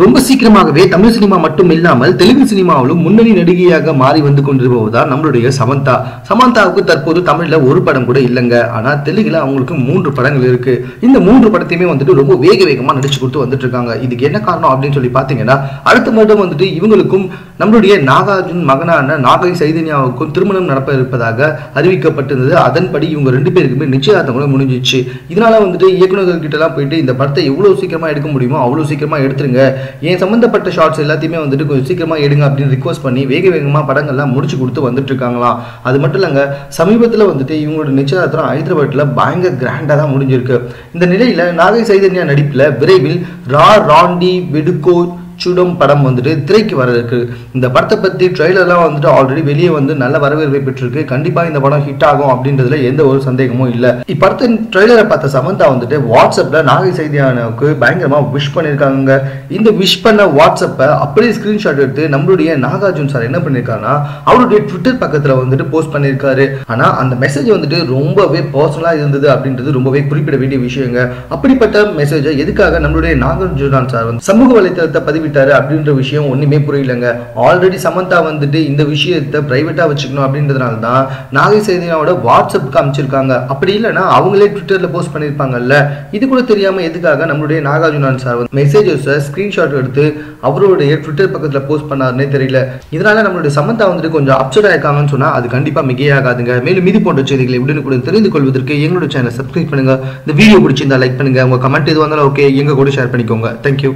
ரொம்ப சீக்கிரமாகவே தமிழ் சினிமா மட்டும் இல்லாமல் தெலுங்கு சினிமாவிலும் முன்னணி நடிகையாக மாறி வந்து கொண்டிருப்பதுதான் நம்மளுடைய சமந்தா. சமந்தாவுக்கு தற்போது தமிழ்ல ஒரு படம் கூட இல்லைங்க. ஆனா தெலுங்குல அவங்களுக்கு மூன்று படங்கள் இருக்கு. இந்த மூன்று படத்தையுமே வந்துட்டு ரொம்ப வேக வேகமா நடிச்சு கொடுத்து வந்துட்டு இருக்காங்க இதுக்கு என்ன காரணம் அப்படின்னு சொல்லி பாத்தீங்கன்னா அடுத்த வருடம் வந்துட்டு இவங்களுக்கும் நம்மளுடைய நாகார்ஜுன் மகனான நாகை சைதன்யாவுக்கும் திருமணம் நடப்ப இருப்பதாக அறிவிக்கப்பட்டிருந்தது. அதன்படி இவங்க ரெண்டு பேருக்குமே நிச்சயதார்த்தம் கூட முடிஞ்சிச்சு. இதனால வந்துட்டு இயக்குநர்கள் கிட்ட எல்லாம் போயிட்டு இந்த படத்தை எவ்வளவு சீக்கிரமா எடுக்க முடியுமோ அவ்வளவு சீக்கிரமா எடுத்துருங்க. என் சம்மந்தப்பட்ட ஷார்ட்ஸ் எல்லாத்தையுமே வந்துட்டு கொஞ்சம் சீக்கிரமாக எடுங்க அப்படின்னு ரிக்வஸ்ட் பண்ணி வேக வேகமாக படங்கள்லாம் முடிச்சு கொடுத்து வந்துட்டு இருக்காங்களாம் அது மட்டும் இல்லைங்க சமீபத்தில் வந்துட்டு இவங்களோட நிச்சயதார்த்தம் ஹைதராபாத்தில் பயங்கர கிராண்டாக தான் முடிஞ்சிருக்கு. இந்த நிலையில் நாகை சைதன்யா நடிப்பில் விரைவில் ரா ராண்டி வெடுக்கோ சுடும் படம் வந்துட்டு திரைக்கு வர இருக்கு இந்த படத்தை பத்தி ட்ரெய்லர்லாம் வந்துட்டு ஆல்ரெடி வெளியே வந்து நல்ல வரவேற்பை பெற்றிருக்கு. கண்டிப்பா இந்த படம் ஹிட் ஆகும் அப்படின்றதுல எந்த ஒரு சந்தேகமும் இல்ல. இப்படத்தின் ட்ரெய்லரை பார்த்த சமந்தா வந்துட்டு வாட்ஸ்அப்ல நாகை செய்தியானுக்கு பயங்கரமா விஷ் பண்ணியிருக்காங்க இந்த விஷ் பண்ண வாட்ஸ்அப்பை அப்படியே ஸ்கிரீன்ஷாட் எடுத்து நம்மளுடைய நாகார்ஜுன் சார் என்ன பண்ணியிருக்காருன்னா அவருடைய ட்விட்டர் பக்கத்துல வந்துட்டு போஸ்ட் பண்ணியிருக்காரு ஆனா அந்த மெசேஜ் வந்துட்டு ரொம்பவே பர்சனலா இருந்தது அப்படின்றது ரொம்பவே குறிப்பிட வேண்டிய விஷயங்க. அப்படிப்பட்ட மெசேஜை எதுக்காக நம்மளுடைய நாகார்ஜுனான் சார் வந்து சமூக வலைத்தளத்தை பதிவிட்டாரு அப்படின்ற விஷயம் ஒண்ணுமே புரியலங்க. ஆல்ரெடி சமந்தா வந்துட்டு இந்த விஷயத்தை ப்ரைவேட்டாக வச்சுக்கணும் அப்படின்றதுனால தான் நாகை சேதினாவோட வாட்ஸ்அப்புக்கு காமிச்சிருக்காங்க அப்படி இல்லைன்னா அவங்களே ட்விட்டரில் போஸ்ட் பண்ணியிருப்பாங்கல்ல. இது கூட தெரியாமல் எதுக்காக நம்மளுடைய நாகார்ஜுனான் சார் வந்து மெசேஜஸை ஸ்க்ரீன்ஷாட் எடுத்து அவருடைய ட்விட்டர் பக்கத்துல போஸ்ட் பண்ணாருன்னே தெரியல. இதனால நம்மளுடைய சமந்தா வந்துட்டு கொஞ்சம் அப்செட் ஆயிருக்காங்கன்னு சொன்னால் அது கண்டிப்பாக மிகையாகாதுங்க. மேலும் இது போன்ற செய்திகளை உடனுக்குடன் தெரிந்து கொள்வதற்கு எங்களோட சேனல் சப்ஸ்கிரைப் பண்ணுங்க. இந்த வீடியோ பிடிச்சிருந்தா லைக் பண்ணுங்க. உங்கள் கமெண்ட் எது வந்தாலும் ஓகே எங்க கூட ஷேர் பண்ணிக்கோங்க. தேங்க்யூ